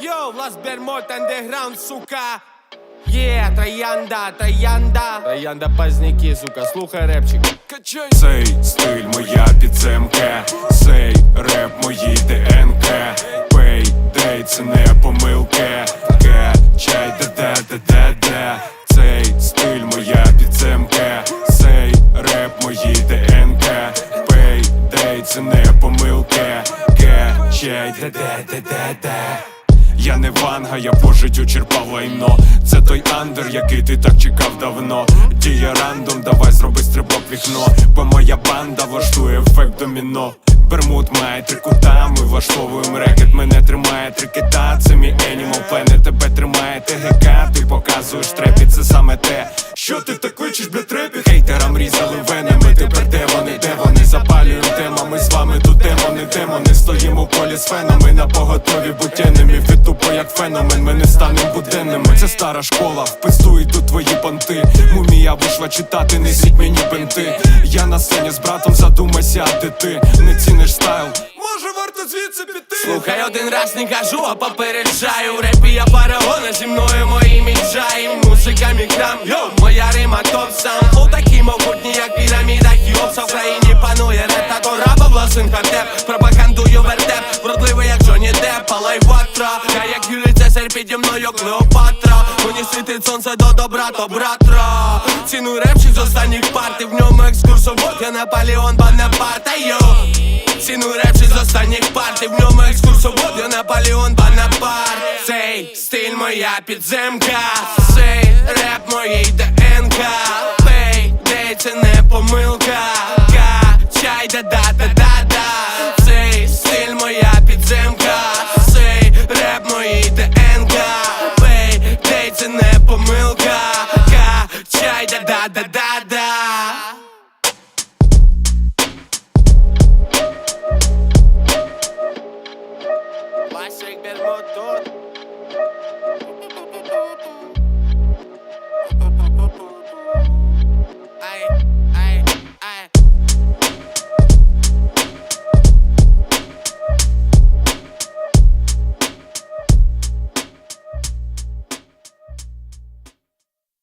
Йоу, Влас Бермот, андеграунд, сука. Є, троянда, троянда. Троянда пазняки, сука, слухай репчик. Цей стиль моя підземка, цей реп мої ДНК Пей, дей, це не помилка Качай, да да да да Качай, да да да да да я не ванга, я по життю черпав лайно. Це той андер, який ти так чекав давно. Дія рандом, давай зроби стрибок вікно. Бо моя банда влаштує ефект доміно. Бермуд має три кута, ми влаштовуємо рекет. Мене тримає три кита, це мій Animal Planet. Тебе тримає ТГК, ти показуєш трепі, це саме те Що ти так кличеш, бля трепі? Хейтерам різали тут демони, Стоїмо в полі з фенами на поготові будь енемів І тупо як феномен, ми не станем буденними. Це стара школа, вписують тут твої понти. Мумія вийшла читати, несіть мені бенти Я на сцені з братом задумайся, де ти? Не ціниш стайл. Може варто звідси піти? Слухай один раз не кажу, а попереджаю. В репі я парагона, зі мною мої міджаї. Музика міграм, йоу, моя рима топ сам машин хартеп, пропагандую вертеп, вродливий, як Джонні Депп, але ватра. Я як Юлій Цезарь, піді мною Клеопатра. Мені світить сонце до добра, то братра. Ціну репчик з останніх партій, в ньому екскурсовод, я Наполеон, Бонапарт Йо. Ціну репчик з останніх партій, в ньому екскурсовод, я Наполеон, Бонапарт. Цей стиль моя підземка. Цей реп моїй ДНК. Пей, де це не помилка Качай, да да да da da da da.